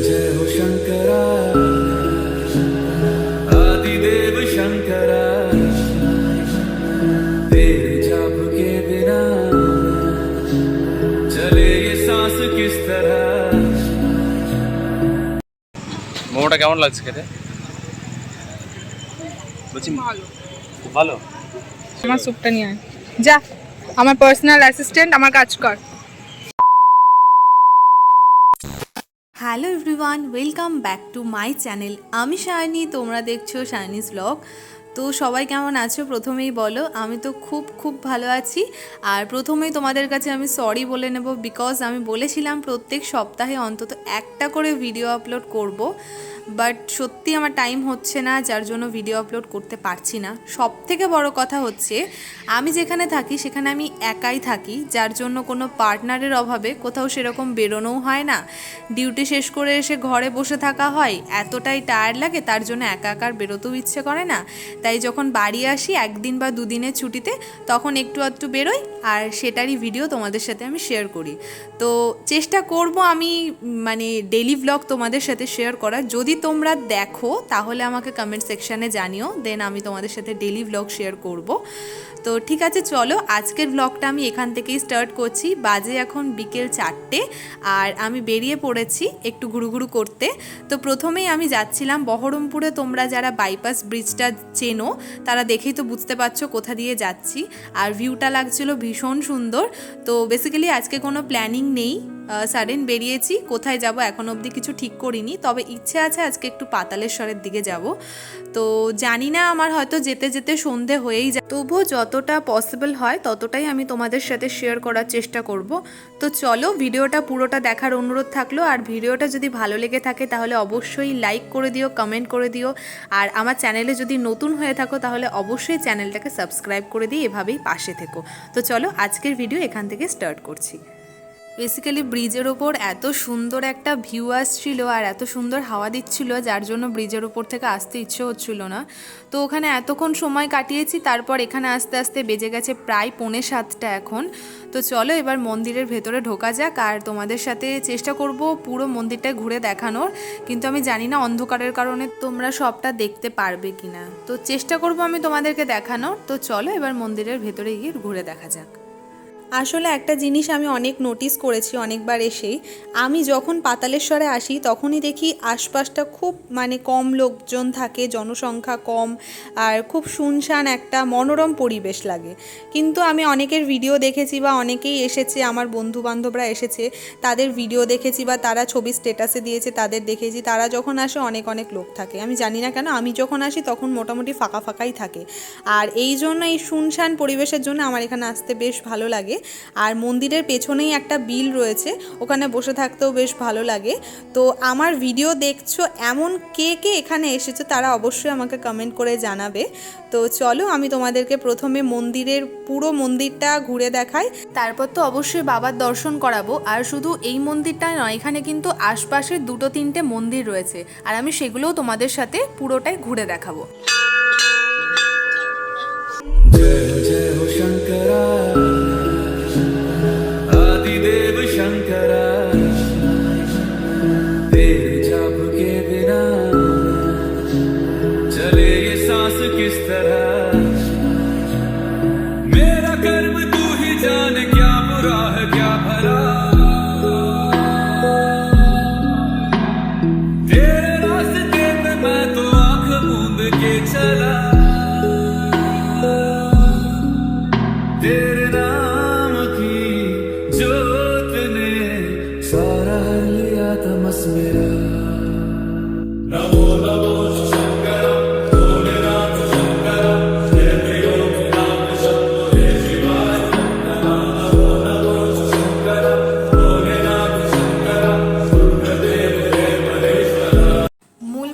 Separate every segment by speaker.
Speaker 1: जय हो शंकरा आदिदेव शंकरा तेरे जाप के बिना चले ये सांस किस तरह
Speaker 2: মোমোটা কেমন লাগছে খেতে বলছি খুব ভালো
Speaker 3: আমার স্যুপটা নিয়ে আয় যা আমার পার্সোনাল অ্যাসিস্ট্যান্ট আমার কাজ কর
Speaker 4: hello everyone welcome back to my channel. আমি শায়নি তোমরা দেখছ সায়নিস ব্লগ। তো সবাই কেমন আছো? প্রথমেই বলো, আমি তো খুব খুব ভালো আছি। আর প্রথমেই তোমাদের কাছে আমি সরি বলে নেব বিকজ আমি বলেছিলাম প্রত্যেক সপ্তাহে অন্তত একটা করে ভিডিও আপলোড করব। বাট সত্যি আমার টাইম হচ্ছে না, যার জন্য ভিডিও আপলোড করতে পারছি না। সব থেকে বড় কথা হচ্ছে, আমি যেখানে থাকি, সেখানে আমি একাই থাকি। যার জন্য কোনো পার্টনারের অভাবে কোথাও সেরকম বেরোনোও হয় না। ডিউটি শেষ করে এসে ঘরে বসে থাকা হয়, এতটাই টায়ার্ড লাগে, তার জন্য একা একার বেরোতেও ইচ্ছে করে না। তাই যখন বাড়ি আসি, একদিন বা দুদিনের ছুটিতে, তখন একটু আধটু বেরোই আর সেটারই ভিডিও তোমাদের সাথে আমি শেয়ার করি। তো চেষ্টা করব আমি মানে ডেলি ব্লগ তোমাদের সাথে শেয়ার করার। যদি তোমরা দেখো, তাহলে আমাকে কমেন্ট সেকশানে জানিও দেন আমি তোমাদের সাথে ডেলি ব্লগ শেয়ার করব। তো ঠিক আছে, চলো আজকের ব্লগটা আমি এখান থেকেই স্টার্ট করছি। বাজে এখন বিকেল চারটে আর আমি বেরিয়ে পড়েছি একটু ঘুরুঘুরু করতে। তো প্রথমেই আমি যাচ্ছিলাম বহরমপুরে। তোমরা যারা বাইপাস ব্রিজটা চেনো তারা দেখেই তো বুঝতে পারছ কোথা দিয়ে যাচ্ছি। আর ভিউটা লাগছিল ভীষণ সুন্দর। তো বেসিক্যালি আজকে কোনো প্ল্যানিং নেই। সাডেন বেরিয়েছি, কোথায় যাব এখন অবধি কিছু ঠিক করিনি, তবে ইচ্ছে আছে আজকে একটু পাতালেশ্বরের দিকে যাব। তো জানি না আমার হয়তো যেতে যেতে সন্ধে হয়েই যায়। তবুও যতটা পসিবল হয় ততটাই আমি তোমাদের সাথে শেয়ার করার চেষ্টা করব। তো চলো ভিডিওটা পুরোটা দেখার অনুরোধ থাকল, আর ভিডিওটা যদি ভালো লেগে থাকে তাহলে অবশ্যই লাইক করে দিও কমেন্ট করে দিও, আর আমার চ্যানেলে যদি নতুন হয়ে থাকো তাহলে অবশ্যই চ্যানেলটাকে সাবস্ক্রাইব করে দিয়ে এভাবেই পাশে থেকো। তো চলো আজকের ভিডিও এখান থেকে স্টার্ট করছি। বেসিক্যালি ব্রিজের ওপর এত সুন্দর একটা ভিউ আসছিল আর এত সুন্দর হাওয়া দিচ্ছিল, যার জন্য ব্রিজের ওপর থেকে আসতে ইচ্ছে হচ্ছিল না। তো ওখানে এতক্ষণ সময় কাটিয়েছি, তারপর এখানে আস্তে আস্তে বেজে গেছে প্রায় পৌনে সাতটা এখন। তো চলো এবার মন্দিরের ভেতরে ঢোকা যাক আর তোমাদের সাথে চেষ্টা করব পুরো মন্দিরটায় ঘুরে দেখানোর। কিন্তু আমি জানি না অন্ধকারের কারণে তোমরা সবটা দেখতে পারবে কিনা। তো চেষ্টা করব আমি তোমাদেরকে দেখানোর। তো চলো এবার মন্দিরের ভেতরে গিয়ে ঘুরে দেখা যাক। আসলে একটা জিনিস আমি অনেক নোটিস করেছি অনেকবার এসেই। আমি যখন পাতালেশ্বরে আসি, তখনই দেখি আশপাশটা খুব মানে কম লোকজন থাকে, জনসংখ্যা কম, আর খুব শুনশান একটা মনোরম পরিবেশ লাগে। কিন্তু আমি অনেকের ভিডিও দেখেছি বা অনেকেই এসেছে, আমার বন্ধু বান্ধবরা এসেছে, তাদের ভিডিও দেখেছি বা তারা ছবি স্টেটাসে দিয়েছে, তাদের দেখেছি, তারা যখন আসে অনেক অনেক লোক থাকে। আমি জানি না কেন, আমি যখন আসি তখন মোটামুটি ফাঁকা, ফাঁকাই থাকে। আর এই জন্য এই শুনশান পরিবেশের জন্য আমার এখানে আসতে বেশ ভালো লাগে। আর মন্দিরের পেছনেই একটা বিল রয়েছে, ওখানে বসে থাকতেও বেশ ভালো লাগে। তো আমার ভিডিও দেখছ, এমন কে কে এখানে এসেছে তারা অবশ্যই আমাকে কমেন্ট করে জানাবে। তো চলো আমি তোমাদেরকে প্রথমে মন্দিরের, পুরো মন্দিরটা ঘুরে দেখাই। তারপর তো অবশ্যই বাবার দর্শন করাবো, আর শুধু এই মন্দিরটা নয়, এখানে কিন্তু আশপাশের দুটো তিনটে মন্দির রয়েছে, আর আমি সেগুলোও তোমাদের সাথে পুরোটাই ঘুরে দেখাবো। শঙ্করা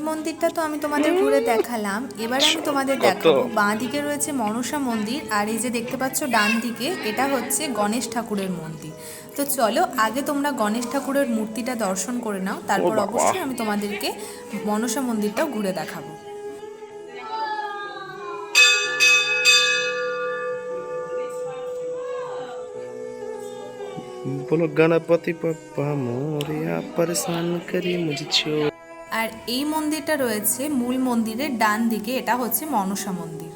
Speaker 4: মন্দিরটা তো আমি তোমাদের ঘুরে দেখালাম। এবার আমি তোমাদের দেখাবো। বাঁ দিকে রয়েছে মনসা মন্দির। আর এই যে দেখতে পাচ্ছ ডান দিকে এটা হচ্ছে গণেশ ঠাকুরের মন্দির। তো চলো আগে তোমরা গণেশ ঠাকুরের মূর্তিটা দর্শন করে নাও তারপর অবশ্যই আমি তোমাদেরকে মনসা মন্দিরটাও ঘুরে দেখাবো।
Speaker 5: বলো গণপতি বাপ্পা মোরিয়া পরেশান করি
Speaker 4: আর এই মন্দিরটা রয়েছে মূল মন্দিরের ডান দিকে এটা হচ্ছে মনসা মন্দির।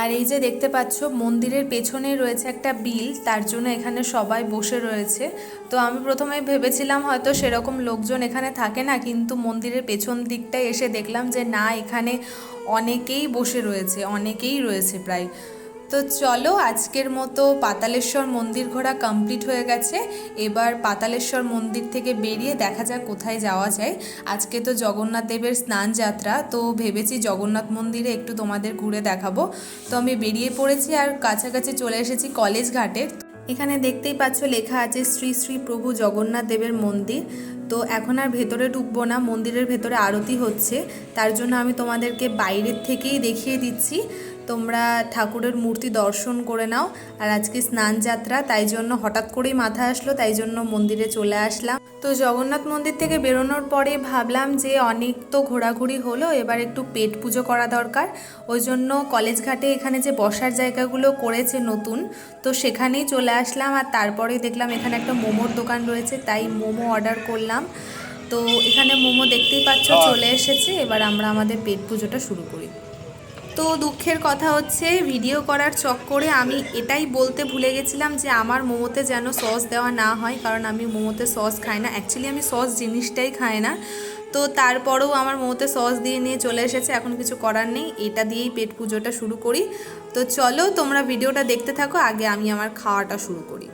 Speaker 4: আর এই যে দেখতে পাচ্ছ, মন্দিরের পেছনে রয়েছে একটা বিল, তার জন্য এখানে সবাই বসে রয়েছে। তো আমি প্রথমে ভেবেছিলাম হয়তো সেরকম লোকজন এখানে থাকে না, কিন্তু মন্দিরের পেছন দিকটায় এসে দেখলাম যে না, এখানে অনেকেই বসে রয়েছে, অনেকেই রয়েছে প্রায়। তো চলো, আজকের মতো পাতালেশ্বর মন্দির ঘোরা কমপ্লিট হয়ে গেছে। এবার পাতালেশ্বর মন্দির থেকে বেরিয়ে দেখা যাক কোথায় যাওয়া যায়। আজকে তো জগন্নাথ দেবের স্নান যাত্রা, তো ভেবেছি জগন্নাথ মন্দিরে একটু তোমাদের ঘুরে দেখাবো। তো আমি বেরিয়ে পড়েছি আর কাছাকাছি চলে এসেছি কলেজ ঘাটে। এখানে দেখতেই পাচ্ছ লেখা আছে শ্রী শ্রী প্রভু জগন্নাথ দেবের মন্দির। তো এখন আর ভেতরে ঢুকবো না, মন্দিরের ভেতরে আরতি হচ্ছে। তার জন্য আমি তোমাদেরকে বাইরের থেকেই দেখিয়ে দিচ্ছি। তোমরা ঠাকুরের মূর্তি দর্শন করে নাও। আর আজকে স্নান যাত্রা তাই জন্য হঠাৎ করেই মাথা আসলো তাই জন্য মন্দিরে চলে আসলাম। তো জগন্নাথ মন্দির থেকে বেরোনোর পরে ভাবলাম যে অনেক তো ঘোরাঘুরি হলো এবার একটু পেট পুজো করা দরকার। ওই জন্য কলেজ ঘাটে এখানে যে বসার জায়গাগুলো করেছে নতুন তো সেখানেই চলে আসলাম। আর তারপরে দেখলাম এখানে একটা মোমোর দোকান রয়েছে তাই মোমো অর্ডার করলাম। তো এখানে মোমো দেখতেই পাচ্ছ চলে এসেছে। এবার আমরা আমাদের পেট পুজোটা শুরু করি। তো দুঃখের কথা হচ্ছে ভিডিও করার চক্করে আমি এটাই বলতে ভুলে গেছিলাম যে আমার মোমোতে যেন সস দেওয়া না হয় কারণ আমি মোমোতে সস খাই না। অ্যাকচুয়ালি আমি সস জিনিসটাই খাই না। তো তারপরেও আমার মোমোতে সস দিয়ে নিয়ে চলে এসেছে এখন কিছু করার নেই। এটা দিয়েই পেট পুজোটা শুরু করি। তো চলো তোমরা ভিডিওটা দেখতে থাকো আগে আমি আমার খাওয়াটা শুরু করি।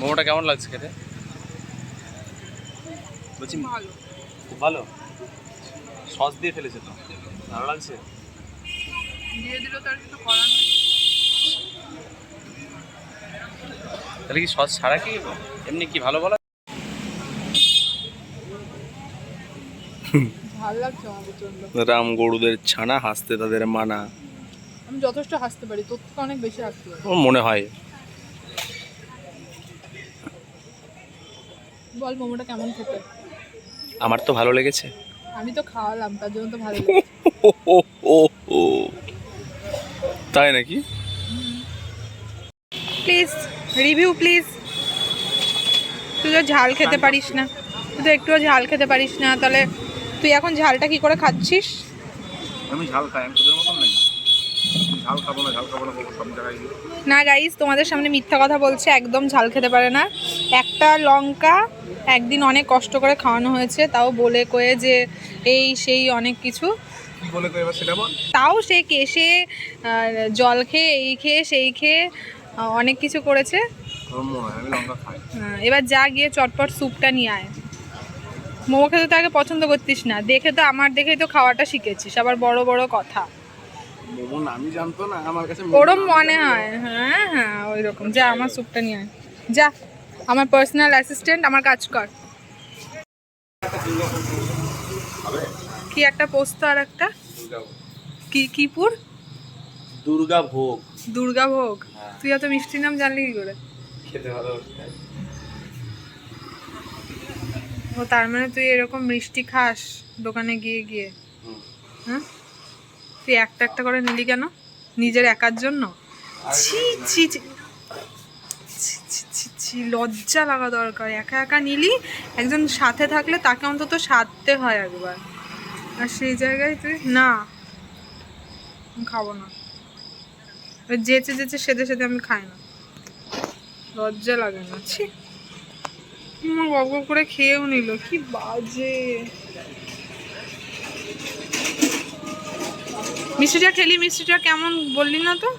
Speaker 2: মোমোটা কেমন লাগছে খেতে? বলছি
Speaker 3: ভালো।
Speaker 2: ভালো? সস দিয়ে ফেলেছে তো? ভালো লাগছে?
Speaker 3: দিয়ে দিল তার কিছু করার নেই।
Speaker 2: তাহলে কি সস ছাড়া কি এমনি কি ভালো বলা?
Speaker 3: ভালো লাগছে আমার প্রচণ্ড
Speaker 5: রাম গরুদের ছানা হাসতে তাদের মানা।
Speaker 3: আমি যথেষ্ট হাসতে পারি তোর থেকে অনেক বেশি হাসতে পারি।
Speaker 5: আমার মনে হয়।
Speaker 3: বল মোমোটা কেমন খেতে?
Speaker 5: আমার তো ভালো লেগেছে।
Speaker 3: আমি তো খাওয়ালাম তার জন্য তো ভালো লাগে
Speaker 5: ও ও ও ও তাই নাকি?
Speaker 3: প্লিজ রিভিউ প্লিজ তুই তো ঝাল খেতে পারিস না। তুই তো একটুও ঝাল খেতে পারিস না তাহলে তুই এখন ঝালটা কি করে খাচ্ছিস?
Speaker 2: আমি ঝাল খাই আমি তোদের মতন নাকি? ঝাল খাব না ঝাল খাব না বলব সব জায়গায়
Speaker 3: না গাইস তোমাদের সামনে মিথ্যা কথা বলছে একদম ঝাল খেতে পারে না। একটা লঙ্কা একদিন অনেক কষ্ট করে খাওয়ানো হয়েছে তাও বলে কয়ে যে এই সেই অনেক কিছু।
Speaker 2: কি বলে তো এবার সেটা বল?
Speaker 3: তাও সে কেসে জল খেয়ে এই খেয়ে সেই খেয়ে অনেক কিছু করেছে।
Speaker 2: তোর আমি লঙ্কা খাই।
Speaker 3: হ্যাঁ, এবার যা গিয়ে চটপট স্যুপটা নিয়ে আয়। মোমো খেতে তো আগে পছন্দ করতিস না। দেখে তো আমার দেখেই তো খাওয়াটা শিখেছিস। আবার বড় বড় কথা।
Speaker 2: মোমো নামই জানতো না আমার কাছে
Speaker 3: ওরম মনে হয়। হ্যাঁ হ্যাঁ ওই রকম যা আমার স্যুপটা নিয়ে আয়। যা আমার পার্সোনাল অ্যাসিস্ট্যান্ট আমার কাজ কর। কি একটা পোস্ত আর একটা? কি কিপুর
Speaker 2: দুর্গা ভোগ।
Speaker 3: দুর্গা ভোগ। তুই এত মিষ্টির নাম জানলি কি করে?
Speaker 2: খেতে ভালো
Speaker 3: ও তার মানে তুই এরকম মিষ্টি খাস দোকানে গিয়ে গিয়ে? হ্যাঁ তুই একটা একটা করে নিলি কেন? নিজের একার জন্য? ছি ছি ছি। ছি, ছি, ছি, ছি, লজ্জা লাগা দরকার। একা একা নিলি একজন সাথে থাকলে তাকে অন্তত সাধতে হয় একবার। আর সেই জায়গায় তুই, না। খাব না। যেচে যেচে সেদে সেদে আমি খাই না। লজ্জা লাগে না। ছি। গপ করে খেয়েও নিল। কি বাজে। মিষ্টিটা খেলি, মিষ্টিটা কেমন বললি না তো?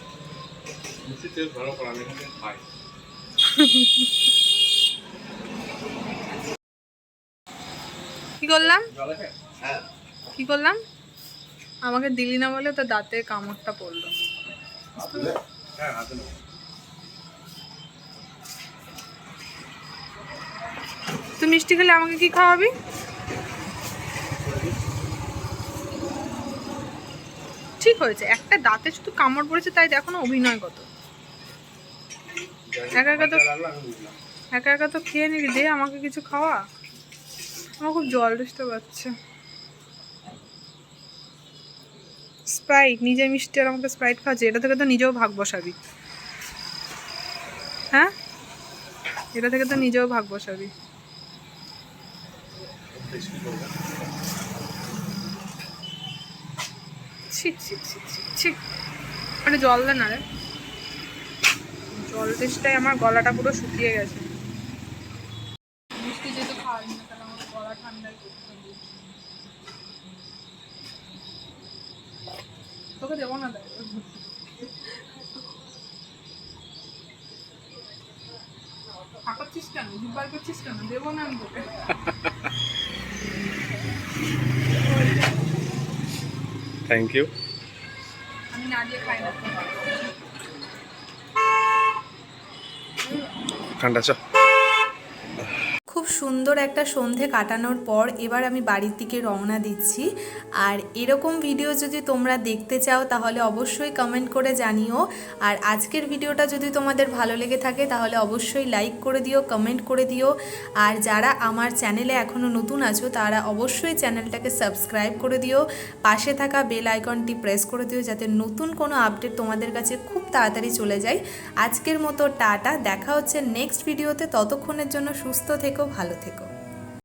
Speaker 3: কি করলাম? কি করলাম? আমাকে দিলি না বলে তো দাঁতে কামড়টা পড়ল। তুই মিষ্টি খেলে আমাকে কি খাওয়াবি? ঠিক হয়েছে, একটা দাঁতে শুধু কামড় পড়েছে তাই দেখো না অভিনয় কত। একা একা তো একা একা তো খেয়ে নিবি, দে আমাকে কিছু খাওয়া। আমার খুব জল দিতে পারছে। স্প্রাইট নিজে মিষ্টি আর আমাকে স্প্রাইট খাওয়াচ্ছে এটা থেকে তো নিজেও ভাগ বসাবি। হ্যাঁ? এটা থেকে তো নিজেও ভাগ বসাবি। মানে জল দে না রে। জল তেষ্টায় আমার গলাটা পুরো শুকিয়ে গেছে। মিষ্টি যেহেতু খাওয়াই না তাহলে আমার গলা ঠান্ডাই করতে তোকে দেবো না হাঁকাচ্ছিস কেন? দুবার করছিস কেন? দেবো না আমি তোকে।
Speaker 5: থ্যাংক ইউ
Speaker 3: আমি না দিয়ে খাই না।
Speaker 5: ঠান্ডা চ
Speaker 4: সুন্দর একটা সন্ধে কাটানোর পর এবার আমি বাড়ির দিকে রওনা দিচ্ছি। আর এরকম ভিডিও যদি তোমরা দেখতে চাও, তাহলে অবশ্যই কমেন্ট করে জানিও। আর আজকের ভিডিওটা যদি তোমাদের ভালো লেগে থাকে, তাহলে অবশ্যই লাইক করে দিও কমেন্ট করে দিও। আর যারা আমার চ্যানেলে এখনও নতুন আছো, তারা অবশ্যই চ্যানেলটাকে সাবস্ক্রাইব করে দিও। পাশে থাকা বেল আইকনটি প্রেস করে দিও, যাতে নতুন কোনো আপডেট তোমাদের কাছে খুব তাড়াতাড়ি চলে যায়। আজকের মতো টাটা, দেখা হচ্ছে নেক্সট ভিডিওতে ততক্ষণের জন্য সুস্থ থেকো, ভালো থেকো।